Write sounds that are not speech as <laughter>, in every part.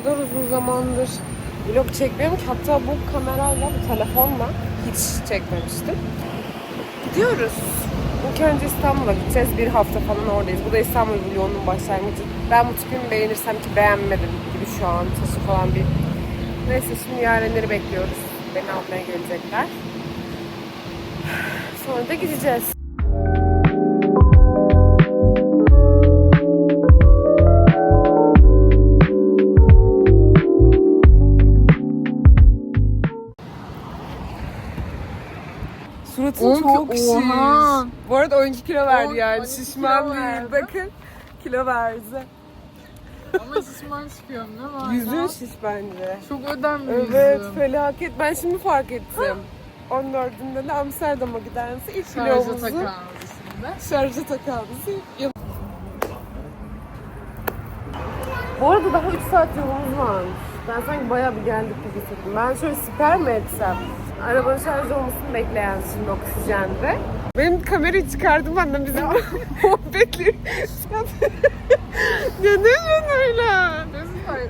kadar uzun zamandır vlog çekmiyorum ki hatta bu kamerayla, bu telefonla hiç çekmemiştim. Gidiyoruz. İlk önce İstanbul'a gideceğiz. Bir hafta falan oradayız. Bu da İstanbul vlogunun başlangıcı. Ben bu tipimi beğenirsem ki beğenmedim gibi şu an taşı falan bir. Neyse şimdi yarenleri bekliyoruz. Beni almaya gelecekler. Sonra da gideceğiz. 10 çok ki- şiş. Oha. Bu arada 12 kilo verdi 10 yani. 12 Şişman kilo değil. verdi. Bakın kilo verdi. Ama şişman çıkıyorum ne var Yüzün şiş bence. Çok ödem Evet yüzüm. felaket. Ben şimdi fark ettim. 14'ünde de Amsterdam'a giderse ilk Şarja kilomuzu takan üstünde. şarja takalımızı yap- Bu arada daha 3 saat yolumuz varmış. Ben sanki bayağı bir geldik gibi hissettim. Ben şöyle siper mi etsem? Arabanın şarj olmasını bekleyen şimdi oksijende. Benim kamerayı çıkardım annem bizim <laughs> muhabbetleri. ya ne diyorsun öyle?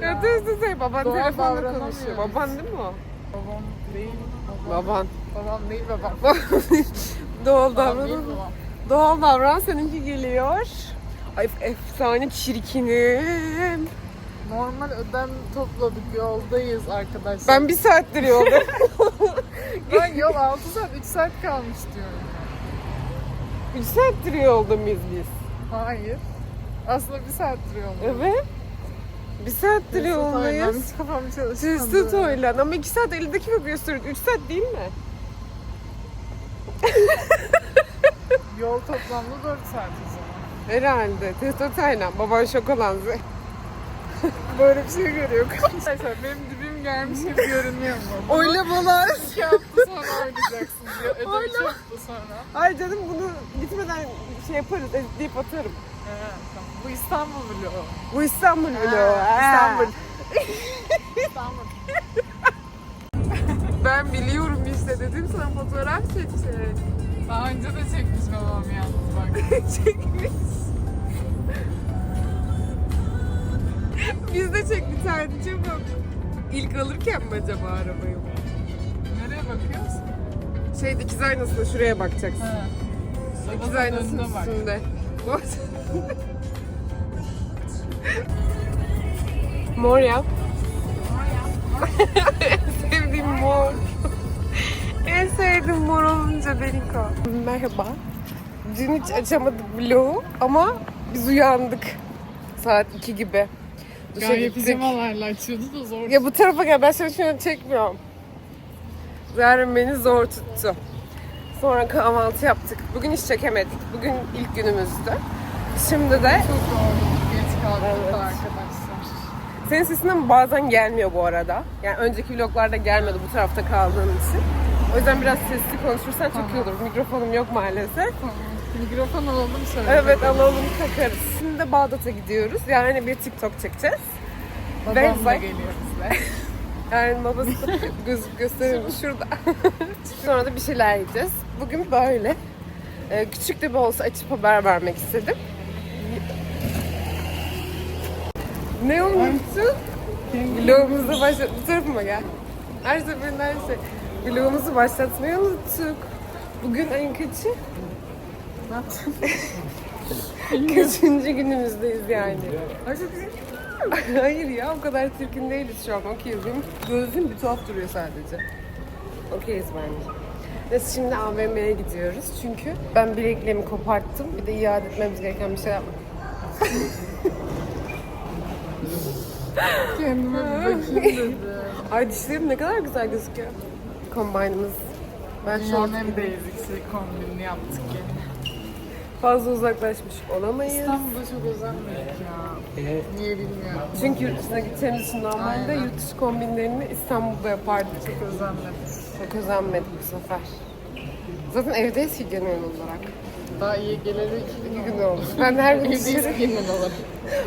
Ya düz düz baban Doğal telefonla konuşuyor. Baban değil mi o? Babam değil. Babam. Baban. Babam değil babam. <laughs> Doğal Babam değil davran. babam. Doğal davran seninki geliyor. Ay efsane çirkinim. Normal ödem topladık yoldayız arkadaşlar. Ben bir saattir yoldayım. <laughs> Ben yol 6 saat 3 saat kalmış diyorum. 3 saattir yolda mıyız biz? Hayır. Aslında bir saattir yoldayım. Evet. Bir saattir yoldayız. Hiç kafam çalışmadı. Toylan ama 2 saat 50 dakika gösteriyor. 3 saat değil mi? Yol toplamda 4 saat o zaman. Herhalde. Testo Taylan. Baban şok olan <laughs> Böyle bir şey görüyor. Arkadaşlar benim dibim gelmiş gibi görünüyor mu? <laughs> Oylamalar. iki hafta sonra oynayacaksınız. Ya, ödem Oyla. iki hafta sonra. Ay canım bunu gitmeden şey yaparız. Editleyip atarım. Tamam. Bu İstanbul vlogu. Bu İstanbul vlogu. İstanbul. İstanbul. <laughs> Ben biliyorum işte dedim sana fotoğraf çekecek. Daha önce de çekmiş babam yalnız bak. Çekmiş. Biz de çek bir tane çabuk. İlk alırken mi acaba arabayı? Nereye bakıyorsun? Şey dikiz aynasına şuraya bakacaksın. He. Dikiz Sabah aynasının önüne bak. üstünde. mor yap. <laughs> en sevdiğim mor. en sevdiğim mor olunca Beriko. Merhaba. Dün hiç açamadık vlogu ama biz uyandık. Saat 2 gibi. Duşa Gayet pijamalarla açıyordu da zor. Ya bu tarafa gel ben seni an çekmiyorum. Zahra beni zor tuttu. Sonra kahvaltı yaptık. Bugün hiç çekemedik. Bugün ilk günümüzdü. Şimdi de Çok yorulduk. Geç kaldık Evet. arkadaşlar. senin sesin bazen gelmiyor bu arada. Yani önceki vloglarda gelmedi bu tarafta kaldığın için. O yüzden biraz sesli konuşursan çok iyi olur. Mikrofonum yok maalesef. Tamam. Mikrofon alalım şöyle. Evet alalım takarız. Şimdi de Bağdat'a gidiyoruz. Yani bir TikTok çekeceğiz. Babam da geliyor bizle. <laughs> Yani babası göz, gösterir <laughs> şurada. Sonra da bir şeyler yiyeceğiz. Bugün böyle. Ee, küçük de bir olsa açıp haber vermek istedim. Ne unuttun? Vlogumuzu başlat... Bu tarafıma gel. Her seferinde her şey. Vlogumuzu başlatmayı unuttuk. Bugün ayın kaçı? <laughs> Kaçıncı günümüzdeyiz yani. <laughs> Hayır ya o kadar çirkin değiliz şu an. Okeyiz. Benim gözüm bir tuhaf duruyor sadece. Okeyiz bence. Biz şimdi AVM'ye gidiyoruz çünkü ben bilekliğimi koparttım. Bir de iade etmemiz gereken bir şey var. <laughs> Kendime bir bakayım dedim. Ay dişlerim ne kadar güzel gözüküyor. Kombine'ımız. Ben Dünyanın an en basic kombinini yaptık yani. Fazla uzaklaşmış olamayız. İstanbul'da çok özenmedik ya. Niye bilmiyorum. Çünkü yurt dışına gideceğimiz için normalde Aynen. yurt dışı kombinlerini İstanbul'da yapardık. Çok özenmedik. Çok özenmedik bu sefer. Zaten evdeyiz ki genel olarak. Daha iyi geleli iki gün gün oldu. Ben her gün dışarı, genel olarak.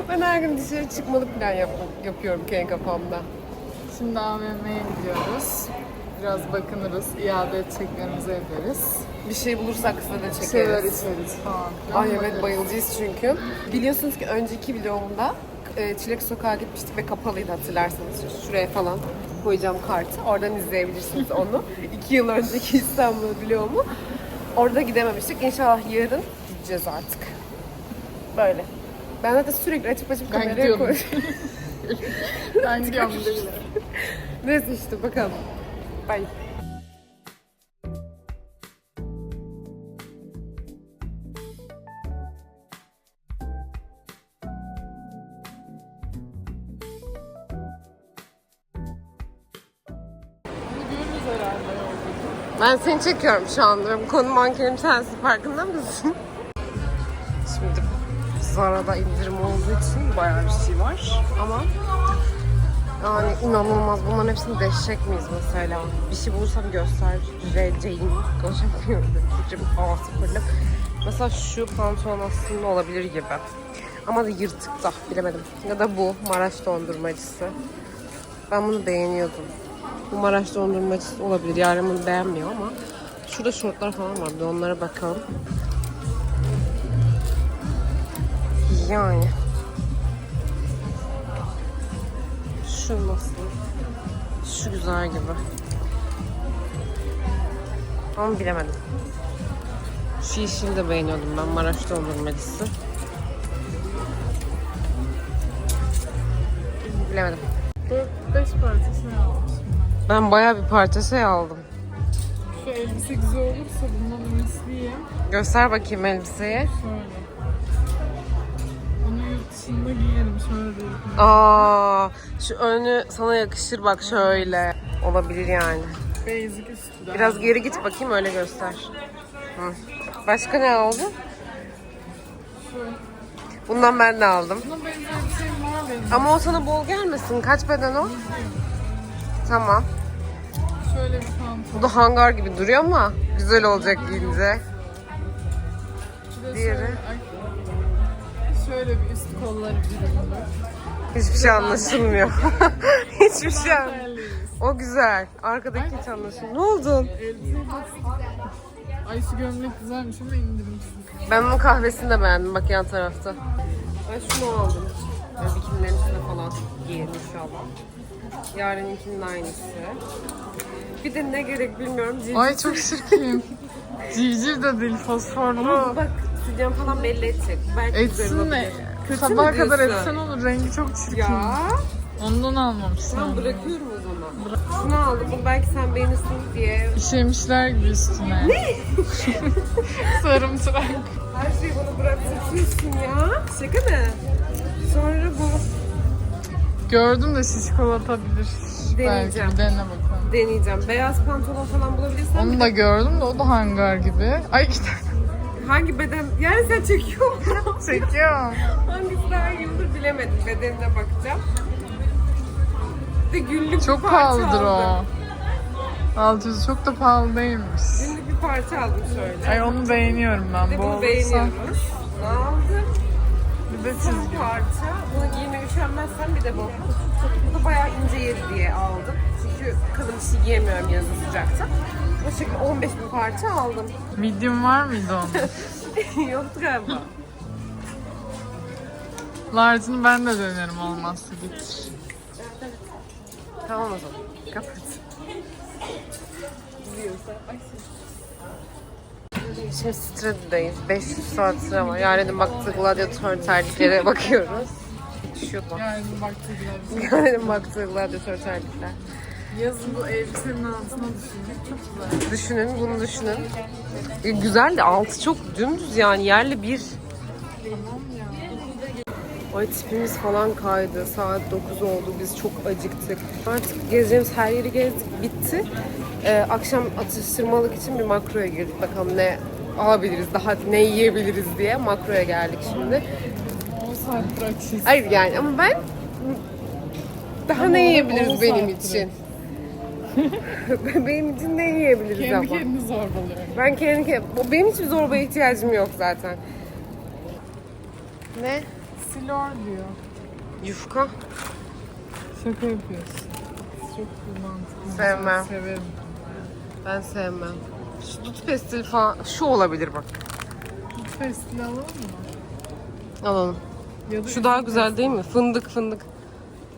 ben her gün dışarı çıkmalı plan yap, yapıyorum kendi kafamda. Şimdi AVM'ye gidiyoruz. Biraz bakınırız, iade edeceklerimizi ederiz. Bir şey bulursak size de çekeriz. içeriz falan. Ay evet bayılacağız çünkü. Biliyorsunuz ki önceki vlogumda e, Çilek Sokağa gitmiştik ve kapalıydı hatırlarsanız. Şuraya falan koyacağım kartı. Oradan izleyebilirsiniz onu. <laughs> İki yıl önceki İstanbul vlogumu. Orada gidememiştik. İnşallah yarın gideceğiz artık. Böyle. Ben zaten sürekli açıp açıp Ben kameraya gidiyorum. koyuyorum. <laughs> Ben gidiyorum. <laughs> Neyse işte bakalım. Bye. Ben seni çekiyorum şu anda. Bu konu mankenim sensin. Farkında mısın? Şimdi Zara'da indirim olduğu için bayağı bir şey var. Ama yani inanılmaz. Bunların hepsini deşecek miyiz mesela? Bir şey bulursam göstereceğim. Konuşamıyorum. Fikrim hava sıfırlık. Mesela şu pantolon aslında olabilir gibi. Ama da yırtık da bilemedim. Ya da bu Maraş dondurmacısı. Ben bunu beğeniyordum. Bu Maraş dondurmacısı olabilir. Yarın bunu beğenmiyor ama şurada şortlar falan var. Bir onlara bakalım. Yani. Şu nasıl? Şu güzel gibi. Ama bilemedim. Şu yeşili de beğeniyordum ben. Maraş dondurmacısı. Bilemedim. 4-5 parçasını almışım Ben bayağı bir parça şey aldım. Şu elbise güzel olursa bundan ümitliyim. Göster bakayım elbiseyi. Şöyle. Onu yurt dışında giyerim şöyle. Aa, şu önü sana yakışır bak şöyle. Olabilir yani. Basic üstü. Biraz geri git bakayım öyle göster. Hı. Başka ne aldın? Şu. Bundan ben de aldım. Buna benzer bir şey var benim. Ama o sana bol gelmesin. Kaç beden o? Şöyle Şöyle bir pantolon. Bu da hangar gibi duruyor ama güzel olacak giyince. Bir Diğeri? Şöyle, ay, şöyle bir üst kolları büründü. Hiçbir şey anlaşılmıyor. <laughs> Hiçbir şey an- Terliyiz. O güzel. Arkadaki hiç anlaşılmıyor. Ne oldu? Ay şu gömlek güzelmiş ama indirimsiz. Ben bunun kahvesini de beğendim bak yan tarafta. Ben şunu aldım. Böyle bikinilerin üstüne falan giyerim inşallah. Yarınkinin aynısı. Bir de ne gerek bilmiyorum. Civciv. Ay çok çirkin. Civciv de değil fosforlu. Ama bak sıcağım falan belli edecek. Belki Etsin ne? Kötü Sabaha kadar etsen olur. Rengi çok çirkin. Ya Ondan almamışsın. tamam bırakıyorum o zaman. Şunu aldım. Bu belki sen beğenirsin diye. İşemişler gibi üstüne. Ne? <laughs> Sarımtırak. Her şeyi bana bıraktırıyorsun ya. Şaka mı? Sonra bu Gördüm de şişkol atabilir. Deneyeceğim. Belki bir dene bakalım. deneyeceğim. Beyaz pantolon falan bulabilirsem Onu da gördüm de o da hangar gibi. Ay işte hangi beden... Yani sen çekiyor musun? <laughs> çekiyorum. Hangisi daha iyi olur bilemedim. Bedenine bakacağım. Bir de günlük Çok bir parça pahalıdır aldım. o. 600 çok da pahalı değilmiş. Günlük bir parça aldım şöyle. Ay onu beğeniyorum ben. Ve Bu bunu olursa beğeniyoruz. Ne aldım? Bir Son parça. Bunu giymeye üşenmezsem bir de bu. Bu da bayağı ince yeri diye aldım. Çünkü kalın bir şey giyemiyorum yazın sıcakta. Bu şekilde 15 bin parça aldım. Medium var mıydı onun? <laughs> Yoktu galiba. Large'ını ben de denerim olmazsa getir. Tamam o zaman. Kapat. Şimdi Strad'dayız. 500 saat sıra var. Yaren'in baktığı gladyatör terliklere <laughs> bakıyoruz. Şu bu. Yani baktı biraz. Yaren'in baktığı gladyatör terlikler. Yazın bu elbisenin altına düşündük. Çok güzel. Düşünün, bunu düşünün. E, güzel de altı çok dümdüz yani yerli bir. Tamam ya. Ay tipimiz falan kaydı. Saat 9 oldu. Biz çok acıktık. Artık gezeceğimiz her yeri gezdik. Bitti. Ee, akşam atıştırmalık için bir makroya girdik. Bakalım ne alabiliriz, daha ne yiyebiliriz diye makroya geldik şimdi. 10 saattir açız. Hayır yani ama ben daha ne yiyebiliriz benim için? <laughs> benim için ne yiyebiliriz Kendi ama? kendini zorbalıyor. Ben kendi kendime... Benim hiçbir zorbaya ihtiyacım yok zaten. Ne? Silor diyor. Yufka. Şaka yapıyorsun. Çok mantıklı. Sevmem. Severim. Ben sevmem. Şu dut pestil falan şu olabilir bak. Festil alalım mı? Alalım. Ya da Şu daha güzel değil mi? Fındık fındık.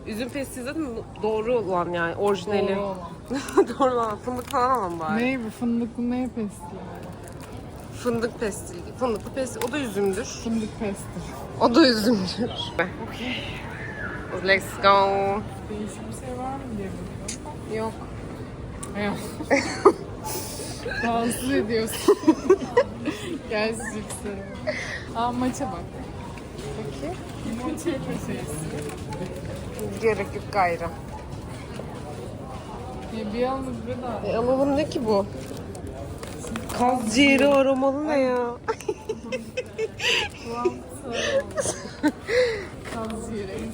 Üzüm pestili zaten doğru olan yani orijinali. Doğru olan. <laughs> doğru olan. Fındık falan alalım bari. Ne bu fındıklı ne pestil? Fındık pestil. Fındıklı pestil. O da üzümdür. Fındık pestil. O da üzümdür. Let's go. Değişik bir şey var mı diye bakıyorum. Yok. <laughs> Rahatsız ediyorsun. <laughs> Gel cipsleri. Aa maça bak. Peki. Maça şeysi. Gerek yok gayrı. Ya bir yalnız bir daha. E, alalım ne ki bu? Kaz ciğeri aromalı ne ya? Kaz sevdiğim.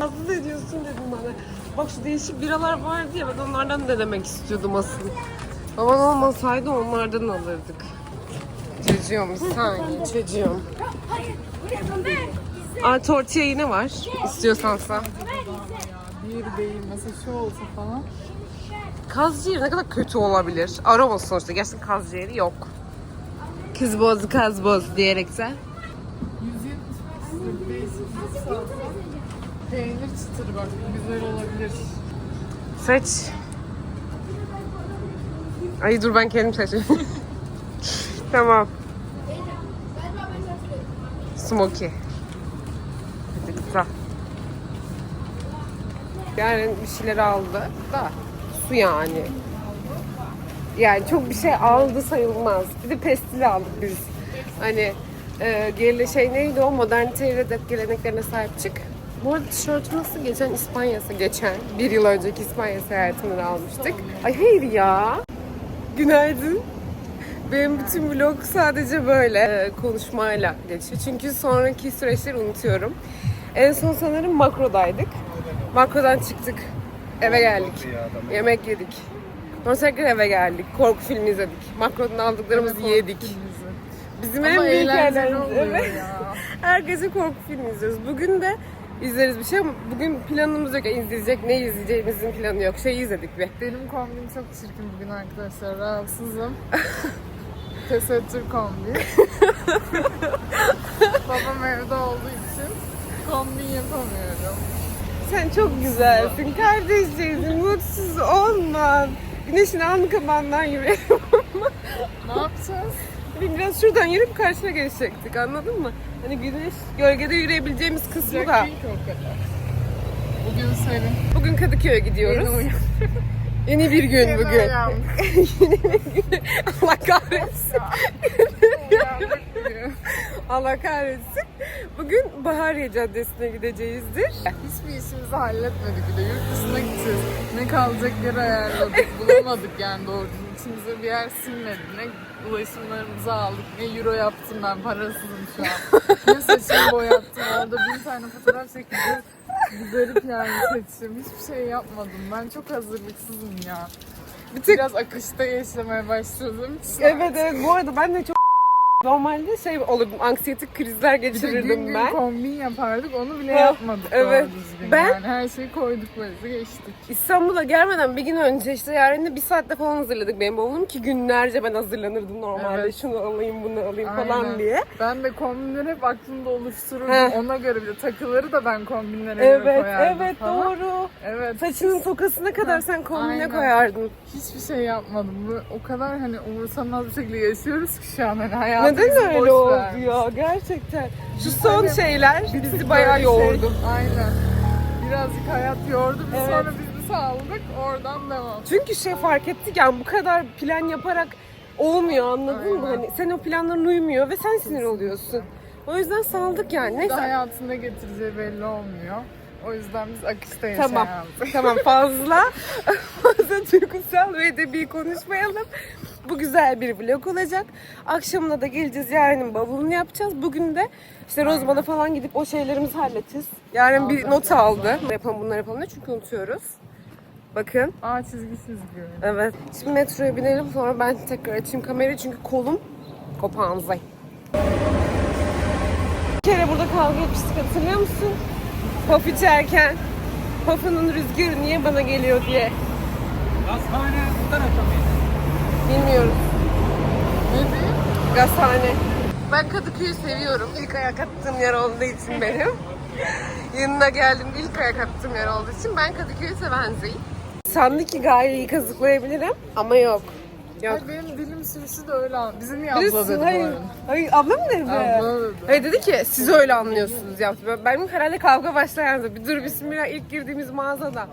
Rahatsız ediyorsun dedim bana. Bak şu değişik biralar vardı ya ben onlardan denemek istiyordum asıl. Aman olmasaydı onlardan alırdık. Çocuğum bir saniye çocuğum. Aa tortilla yine var istiyorsansa. Ya bir değil mesela şu olsa falan. Kaz ciğeri ne kadar kötü olabilir? Aroması sonuçta. Gerçekten kaz ciğeri yok. Kız boz kaz boz diyerekten. 170 lira değişik bir salsa. Peynir çıtırı bak güzel olabilir. Seç. Ay dur ben kendim seçeyim. <laughs> tamam. Smoky. Hadi güzel. Yani bir şeyler aldı da su yani. Yani çok bir şey aldı sayılmaz. Bir de pestil aldık biz. Hani e, şey neydi o modernite ve geleneklerine sahip çık. Bu arada tişörtü nasıl geçen İspanya'sı geçen bir yıl önceki İspanya seyahatimden almıştık. Ay hayır ya. Günaydın. Benim bütün vlog sadece böyle e, konuşmayla geçiyor. Çünkü sonraki süreçleri unutuyorum. En son sanırım makrodaydık. Makrodan çıktık. Eve geldik. Yemek yedik. Sonra tekrar eve geldik. Korku filmi izledik. Makrodan aldıklarımızı yedik. Bizim en Ama büyük eğlenceli yerlerimiz. Evet. ya. Her gece korku filmi izliyoruz. Bugün de izleriz bir şey ama bugün planımız yok. İzleyecek ne izleyeceğimizin planı yok. Şey izledik bir. Benim kombin çok çirkin bugün arkadaşlar. Rahatsızım. <laughs> Tesettür kombi. <laughs> Babam evde olduğu için kombin yapamıyorum. Sen çok güzelsin kardeşim. Mutsuz olma. Güneşin alnı kabağından yürüyelim. Ne yapacağız? Biraz şuradan yürüyüp karşına geçecektik anladın mı? Hani güneş gölgede yürüyebileceğimiz kısmı Sıcak da. değil ki o kadar. Bugün serin. Bugün Kadıköy'e gidiyoruz. <laughs> Yeni bir gün Yeni bugün. uyandık. <laughs> Yeni bir gün. Allah kahretsin. Uyandık. Allah kahretsin. Bugün Bahariye Caddesi'ne gideceğizdir. Hiçbir işimizi halletmedik bir de yurt dışına gideceğiz. Ne kalacak yer ayarladık <laughs> bulamadık yani doğru düzgün. İçimize bir yer sinmedi. Ne ulaşımlarımızı aldık ne euro yaptım ben parasızım şu an. Ne saçımı boyattım orada bin tane fotoğraf çekildi. Garip yani saçım. Hiçbir şey yapmadım. Ben çok hazırlıksızım ya. Bir tek Biraz akışta yaşamaya başladım. Evet evet bu arada ben de çok normalde şey olurdum anksiyetik krizler geçirirdim gün gün ben. kombin yapardık onu bile Ha, yapmadık evet. doğru düzgün. Ben- Yani her şeyi koyduk böyle geçtik. İstanbul'a gelmeden bir gün önce işte yarın bir saatte falan hazırladık benim bavulum ki günlerce ben hazırlanırdım normalde Evet. şunu alayım bunu alayım Aynen. falan diye. Ben de kombinleri hep aklımda oluştururdum. Heh. Ona göre bir de takıları da ben kombinlere göre Evet koyardım evet falan. doğru. Evet. Saçının tokasına kadar sen kombine Aynen. koyardın. Hiçbir şey yapmadım. Bu o kadar hani umursamaz bir şekilde yaşıyoruz ki şu an hani hayatımızı Neden öyle boş oldu ya gerçekten. Şu Biz son hani şeyler bizi bayağı yoğurdu. Şey, aynen. Birazcık hayat yordu. Biz Evet. sonra bizi saldık. Oradan devam. Çünkü şey fark ettik yani bu kadar plan yaparak olmuyor anladın mı? Aynen. Hani sen o planların uymuyor ve sen sinir oluyorsun. O yüzden saldık yani. Neyse. hayatında getireceği belli olmuyor. O yüzden biz akışta Tamam. yaşayalım. <laughs> Tamam fazla <laughs> fazla duygusal ve edebi konuşmayalım. Bu güzel bir vlog olacak. Akşamına da geleceğiz. Yarının bavulunu yapacağız. Bugün de işte Rozman'a falan gidip o şeylerimizi halledeceğiz. Yarın bir Aldım. not aldı. Yapalım bunları yapalım diye çünkü unutuyoruz. Bakın. Aa çizgi çizgi. Evet. Şimdi metroya binelim sonra ben tekrar açayım kamerayı çünkü kolum kopanzay. Bir kere burada kavga etmiştik hatırlıyor musun? Paf içerken. Paf'ın rüzgarı niye bana geliyor diye. Gazhane bu tarafta mıydı? Bilmiyoruz. Gazhane. Ben Kadıköy'ü seviyorum. İlk ayak attığım yer olduğu için benim. <laughs> Yanına geldim ilk ayak attığım yer olduğu için ben Kadıköy'ü seven zeyim. Sandı ki Gaye'yi kazıklayabilirim ama yok. Yok. Ay benim dilim sürüsü de öyle an. Bizim niye abla dedi bu hayır, arada? hayır, abla mı dedi? Abla dedi. Hayır dedi ki siz öyle anlıyorsunuz yaptı. Ben- Benim herhalde kavga başlayan bir dur bismillah ilk girdiğimiz mağazada.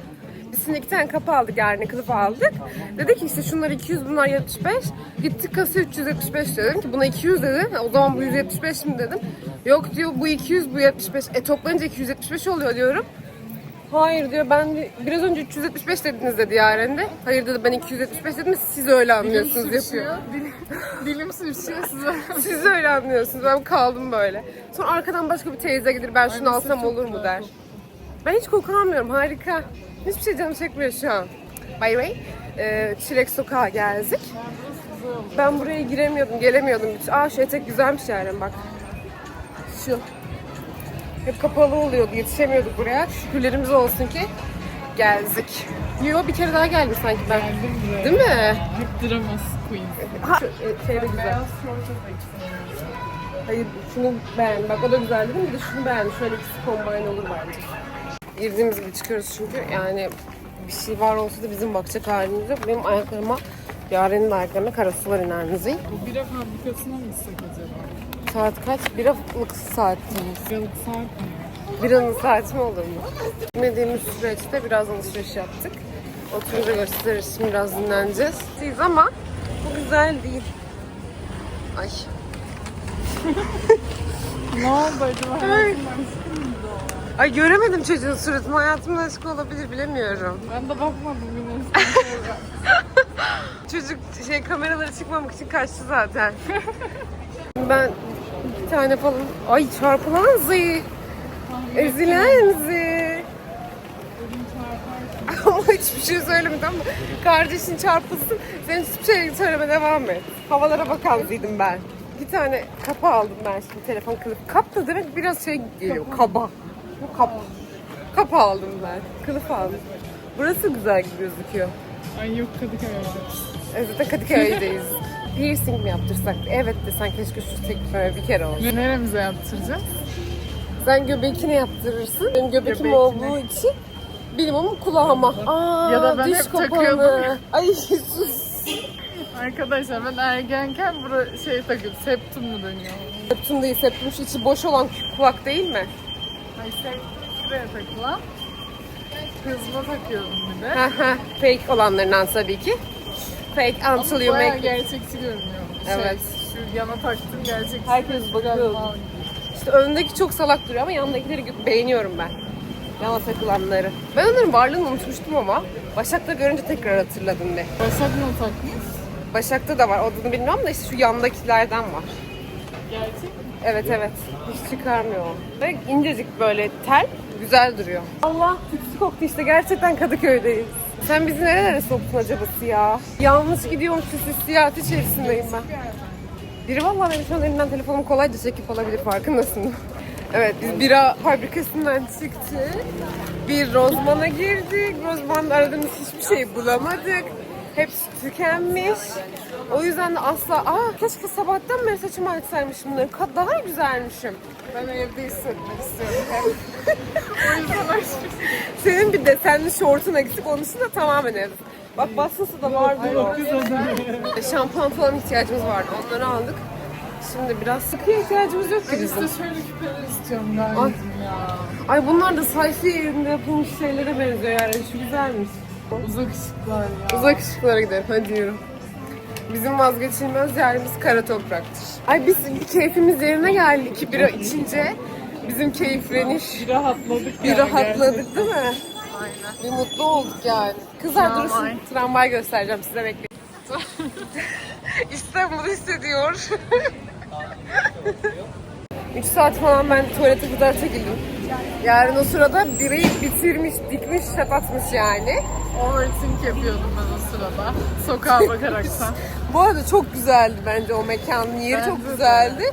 Biz tane kapı aldık yani kılıf aldık. Dedi ki işte şunlar 200 bunlar 75. Gittik kasa 375 diyor. Dedim ki buna 200 dedi. O zaman bu 175 mi dedim. Yok diyor bu 200 bu 75. E toplanınca 275 oluyor diyorum. Hayır diyor ben de- biraz önce 375 dediniz dedi Yaren de. Hayır dedi ben 275 dedim siz öyle anlıyorsunuz yapıyor. Dilim, <laughs> dilim sürçüyor size. <laughs> Siz öyle anlıyorsunuz. Ben kaldım böyle. Sonra arkadan başka bir teyze gelir ben şunu Aynısı alsam çok olur mu güzel der. Ben hiç koku almıyorum. Harika. Hiçbir şey canım çekmiyor şu an. By the way, e, Çilek Sokağa geldik. Ben buraya giremiyordum, gelemiyordum. Hiç. Aa şu etek güzelmiş yani bak. Şu. Hep kapalı oluyordu. Yetişemiyorduk buraya. Şükürlerimiz olsun ki geldik. Yo bir kere daha geldim sanki ben. Geldim buraya. Değil mi? Hep dramas queen. Ha, e, şey de güzel. Hayır şunu beğendim. Bak o da güzel dedim. Bir de şunu beğendim. Şöyle ikisi combine olur bence. Girdiğimiz gibi çıkıyoruz çünkü yani bir şey var olsa da bizim bakacak halimiz yok. Benim ayaklarıma Yaren'in ayaklarına karasu iner müziği. Bu bira fabrikasına mı gitsek acaba? Saat kaç? Biralık saatimiz. Biralık saat mi? Biranın saati mi olur mu? Gitmediğimiz süreçte biraz alışveriş yaptık. Oturunca gösteririz. Şimdi biraz dinleneceğiz. Siz ama bu güzel değil. Ay. <laughs> Ne oldu acaba? Ay. Ay göremedim çocuğun suratını. Hayatımda aşk olabilir bilemiyorum. Ben de bakmadım sonra. <laughs> Çocuk şey kameralara çıkmamak için kaçtı zaten. <laughs> ben bir tane falan... Ay çarpılan zı. Ezilen zı. <laughs> Ama hiçbir şey söylemedi ama kardeşin çarpılsın. Sen hiçbir şey söyleme devam et. Havalara bakan zıydım ben. Bir tane kapa aldım ben şimdi telefon kılıf. Kap da demek biraz şey geliyor. Kaba. Bu kap. Kapa aldım ben. Kılıf aldım. Burası güzel gibi gözüküyor. Ay yok Kadıköy'de. Evet, zaten Kadıköy'deyiz. Piercing mi yaptırsak? Evet desen keşke şu teklifime bir kere olsun. Neremize yaptıracağız? Sen göbekini yaptırırsın. Benim göbekim Göbekini. olduğu için ama kulağıma. Aa, Ya da ben diş hep kapanı. takıyordum. Ay sus. Arkadaşlar ben ergenken bura şey takıyorum. Septum mu deniyor? Septum değil, septum şu içi boş olan kulak değil mi? Ay septum şuraya takılan. Kızma takıyordum bir de. Fake olanlarından tabii ki. Fake until you make gerçekçi görünüyor. Evet. Şey, şu yana taktım gerçekçi. Herkes bakıyor. İşte öndeki çok salak duruyor ama yanındakileri gö- beğeniyorum ben. Yana takılanları. Ben onların varlığını unutmuştum ama Başak'ta görünce tekrar hatırladım be. Başak mı takmış? Başak'ta da var. Adını bilmiyorum da işte şu yandakilerden var. Gerçek mi? Evet evet. Hiç çıkarmıyor. Ve incecik böyle tel güzel duruyor. Allah tütsü koktu işte. Gerçekten Kadıköy'deyiz. Sen bizi nerelere soktun acaba ya? Yanlış gidiyormuşuz hissiyat içerisindeyim ben. Biri vallahi benim şu an elimden telefonumu kolayca çekip alabilir farkındasın. Evet biz bira fabrikasından çıktık. Bir Rozman'a girdik. Rozman'da aradığımız hiçbir şey bulamadık. Hepsi tükenmiş. O yüzden de asla aa keşke sabahtan beri saçımı açsaymışım bunları. Ka- Daha güzelmişim. Ben evde hissetmek istiyorum. O yüzden açmışım. Senin bir desenli şortun eksik onun için de tamamen ev. Bak basması da vardı o. Şampuan falan ihtiyacımız vardı. Onları aldık. Şimdi biraz sıkıya ihtiyacımız yok ki Ben bizim. işte şöyle küpeler istiyorum galiba ya. Ay bunlar da sayfi yerinde yapılmış şeylere benziyor yani. Şu güzelmiş. Uzak ışıklar ya. Uzak ışıklara gidelim. Hadi yürü. Bizim vazgeçilmez yerimiz kara topraktır. Ay biz bir keyfimiz yerine geldi. İki bira içince bizim keyifleniş. Bir rahatladık Bir yani rahatladık değil mi? Aynen. Bir mutlu olduk yani. Kızlar Tramvay. dursun. Tramvay göstereceğim size bekleyin. <laughs> İstanbul'u hissediyor. <laughs> 3 saat falan ben tuvalete kadar çekildim. Yarın o sırada birayı bitirmiş, dikmiş, şat atmış yani. Overthink yapıyordum ben o sırada. Sokağa bakaraktan. <laughs> Bu arada çok güzeldi bence o mekanın yeri Bence çok de. güzeldi.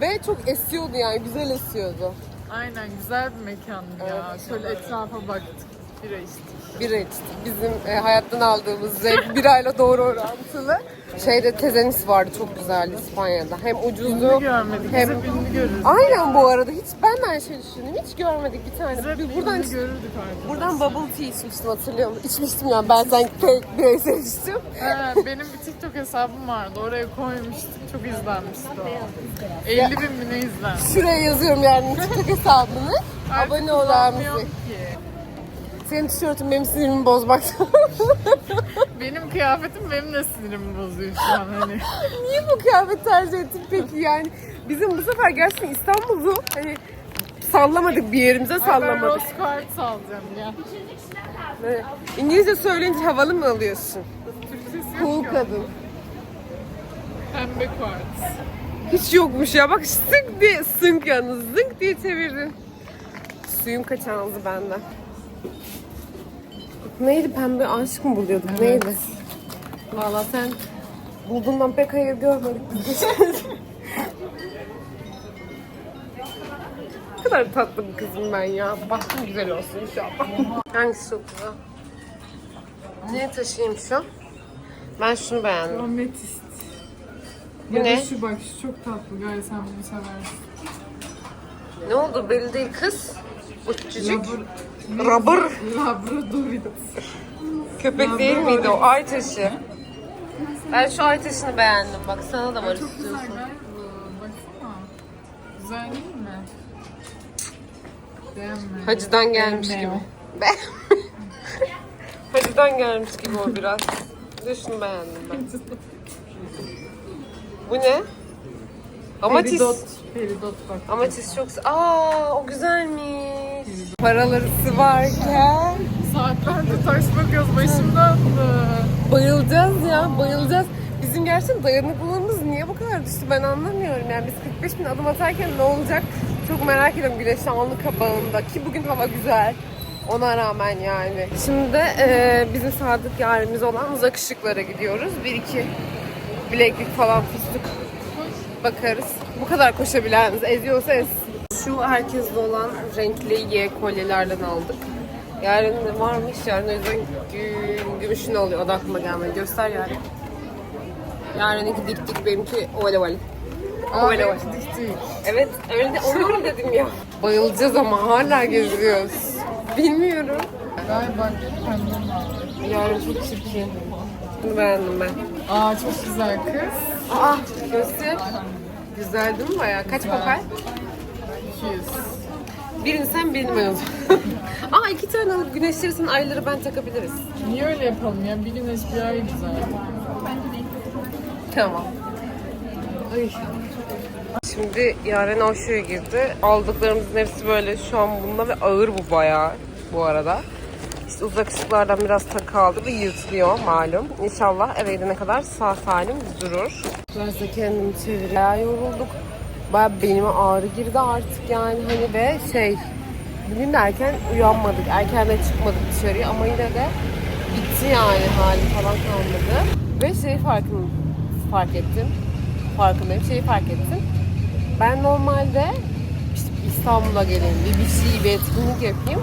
Ve çok esiyordu yani güzel esiyordu. Aynen güzel bir mekandı ya. Şöyle etrafa baktık. bira içtik. Bira içtik. Bizim e, hayattan aldığımız zevk <laughs> birayla doğru orantılı. Şeyde tezenis vardı çok güzeldi İspanya'da. Hem ucuzdu Ünlü görmedik. hem... Biz hep ünlü görürüz. Aynen bu arada hiç ben de aynı şeyi düşündüm. Hiç görmedik bir tane. Biz hep Bir buradan ünlü görürdük artık. buradan bubble tea içmiştim hatırlıyor musun? İçmiştim yani ben sanki tek bireysel içtim. Ha, benim bir TikTok hesabım vardı. Oraya koymuştum. Çok izlenmişti o. 50 bin mi ne izlenmiş? Şuraya yazıyorum yani TikTok hesabını. Artık Abone olan kullanmıyorum ki. Senin tişörtün benim sinirimi bozmakta. Benim kıyafetim benim de sinirimi bozuyor şu an hani. <laughs> Niye bu kıyafet tercih ettin peki yani? Bizim bu sefer gerçekten İstanbul'u hani sallamadık bir yerimize Ay ben sallamadık. Rose Quartz alacağım ya. Evet. İngilizce söyleyince havalı mı alıyorsun? Türkçesi Cool kadın. Pembe Quartz. Hiç yokmuş ya bak sınk diye sınk yalnız zınk diye çevirdin. Suyum kaçandı benden. Neydi pembe aşk mı buluyorduk neydi? Valla sen bulduğundan pek hayır görmedik <laughs> Ne kadar tatlı bir kızım ben ya. Bahtım güzel olsun inşallah. Hangisi çok güzel? Ne taşıyayım şu? Ben şunu beğendim. Ametist. Bu ya ne? şu bak şu çok tatlı. Gayet sen bunu seversin. Ne oldu belli değil kız. Bu çocuk. Labr- Rubber. Labradorit. Köpek değil miydi o? Ay taşı. Ben şu ay taşını beğendim. Bak sana da var Çok güzel istiyorsan. gayet bu. Baksana. Güzel değil mi? Beğenme. Hacıdan gelmiş gibi. o. <laughs> Be Hacıdan gelmiş gibi o biraz. Bir de şunu beğendim ben. <laughs> Bu ne? Amatist. Peridot. Peridot bak. Amatist çok... Aa o güzelmiş. Paraları varken Saatlerce taş bakıyoruz. Başım döndü. bayılacağız ya bayılacağız. Bizim gerçekten dayanıklılığımız niye bu kadar düştü ben anlamıyorum. Yani biz 45 bin adım atarken ne olacak çok merak ediyorum güneşli alnı kabağında ki bugün hava güzel. Ona rağmen yani. Şimdi de e, bizim sadık yarimiz olan uzak ışıklara gidiyoruz. Bir iki bileklik falan fıstık bakarız. Bu kadar koşabileniz eziyorsa ez. Şu herkeste olan renkli Y kolyelerden aldık. Yarın varmış yarın o yüzden gü- gümüşün oluyor. O da aklıma gelmedi. Göster yarın. Yarınki dik dik benimki oval oval. Var. benimki dik dik. Evet öyle de mu dedim ya. Bayılacağız ama hala geziyoruz. Bilmiyorum. Galiba mavi. Yarın çok çirkin. Bunu beğendim ben. Aa çok güzel kız. Aa göster. Güzel değil mi bayağı? Kaç papel? 200. Birini sen birini ben alacağım. <laughs> Aa iki tane alıp güneşlerin ayları ben takabiliriz. Niye öyle yapalım ya? Bir güneş bir ay güzel. Tamam. Ay. Şimdi Yaren Avşo'ya girdi. Aldıklarımızın hepsi böyle şu an bunda ve ağır bu bayağı bu arada. İşte uzak ışıklardan biraz takı aldı ve yırtılıyor malum. İnşallah eve gidene kadar sağ salim durur. Biraz da kendimi çeviriyor. Bayağı yorulduk. Bayağı benim ağrı girdi artık yani hani ve şey bugün de erken uyanmadık. Erken de çıkmadık dışarıya ama yine de bitti yani hali falan kalmadı. Ve şey farkını fark ettim. Farkındayım. Şeyi fark ettim. Ben normalde işte İstanbul'a geleyim, bir, bir şey, bir etkinlik yapayım.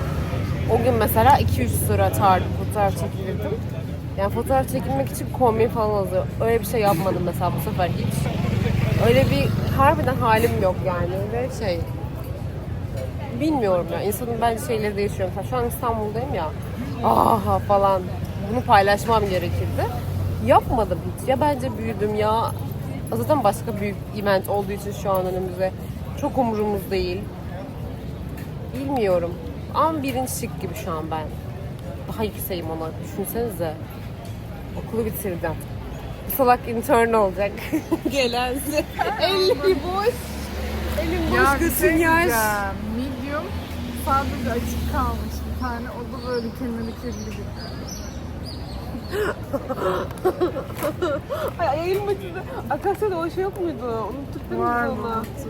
O gün mesela 2-3 sıra atardım, fotoğraf çekilirdim. Yani fotoğraf çekilmek için kombin falan hazır. Öyle bir şey yapmadım mesela bu sefer hiç. Öyle bir harbiden halim yok yani ve şey bilmiyorum ya insanın bence şeyleri değişiyor. Mesela şu an İstanbul'dayım ya. Aha falan bunu paylaşmam gerekirdi. Yapmadım hiç. Ya bence büyüdüm ya zaten başka büyük event olduğu için şu an önümüzde çok umurumuz değil. Bilmiyorum. Ama birinci şık gibi şu an ben. Daha yükseğim ona. Düşünsenize. Okulu bitirdim. Salak intern olacak. <laughs> Gelense. Elli boş. Elim boş götün şey yaş. Medium sadece açık kalmış bir tane. O da böyle kenarı kirli gibi. <laughs> Ay ayılım acıdı. Akasya'da o şey yok muydu? Unuttuk değil mi Var biz?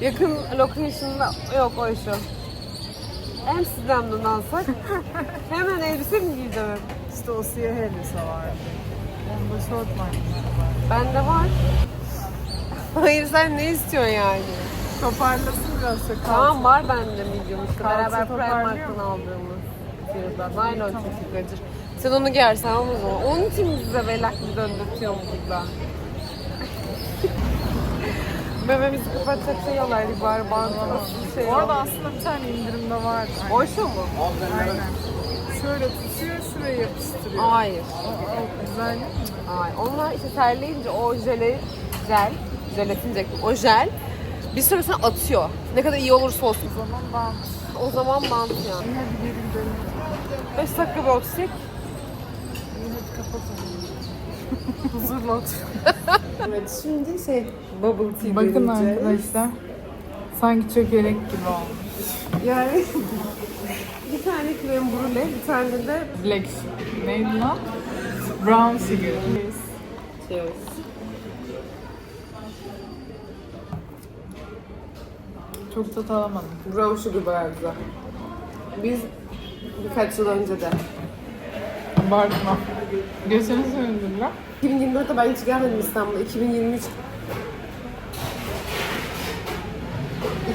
Yakın location'da yok o şu. Amsterdam'dan alsak <laughs> hemen elbise mi giyeceğim? İşte o siyah elbise var. Onda şort var. Bende var. Hayır sen ne istiyorsun yani? Toparlasın biraz sakal. Tamam var bende medium işte. Kalça Beraber Primark'tan mu? aldığımız. Firuzat. Naylon çünkü gacır. Sen onu giyersen olmaz o. Onun için bize velak bir döndürtüyor mu burada? <laughs> Mememizi kapatacak şey olaydı bari şey. Bu arada aslında bir tane indirimde var. O şu mu? Aynen. Şöyle tutuyor, şuraya yapıştırıyor. Hayır. Güzel değil mi? Hayır. Onlar işte terleyince o jeli, jel, jelatin diyecektim. O jel bir süre sonra atıyor. Ne kadar iyi olursa olsun. O zaman bant. O zaman bant yani. İyi hadi geri gidelim. 5 dakika bir oksik. İyi hadi kapatalım. <laughs> Huzurla otur. Evet şimdi şey bubble tea Bakın deneyeceğiz. arkadaşlar. Sanki çökelek gibi olmuş. Yani bir tane krem brûlée, bir tane de Black neydi lan? Brown sugar. Cheers. Çok tat alamadım. Brown sugar bayağı güzel. Biz birkaç yıl önce de Abartma. Geçen söylediler. 2024'te ben hiç gelmedim İstanbul'a. 2023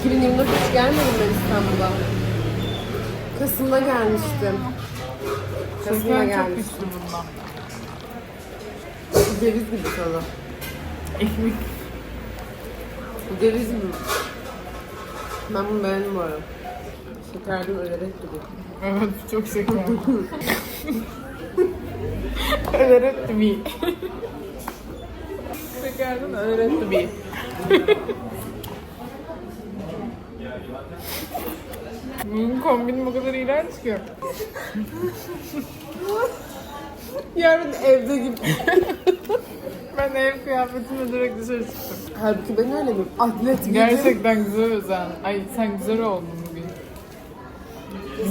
2024'te hiç gelmedim ben İstanbul'a. Kasım'da gelmiştim. Kasım'da Şeker çok gelmiştim. güçlü bundan. Ceviz gibi sana. Ekmek. Ceviz gibi. Ben bunu beğendim bu arada. Şekerden ölerek gibi. Evet çok şeker. <laughs> öğretti bir. Şekerden öğretti bir. Bunun kombini bu kadar iğrenç ki. Yarın evde gibi. <laughs> Ben ev kıyafetimle direkt dışarı çıktım. Halbuki ben öyle bir atlet giydim. Gerçekten güzel özen. Ay sen güzel oldun bugün.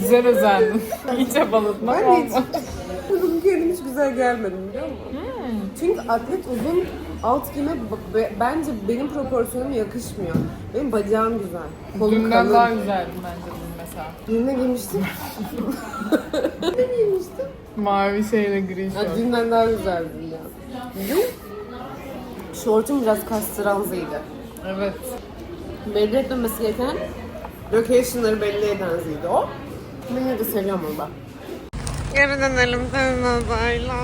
Güzel özendin. <laughs> İyi çabaladın Ben hiç, <laughs> bugün kendim hiç güzel gelmedim biliyor musun? Hmm. Çünkü atlet uzun alt giyme b- b- bence benim proporsiyonuma yakışmıyor. Benim bacağım güzel. Kolum Dünden kalın. daha güzeldi bence Dün <laughs> ne giymiştim? ne giymiştim? Mavi şeyle gri şort. dünden daha güzeldi ya. Dün şortum biraz kastıranzıydı. Evet. Belli etmemesi gereken location'ları belli eden ziydi o. Ben de seviyorum onu ben. Geri dönelim Tenzazayla.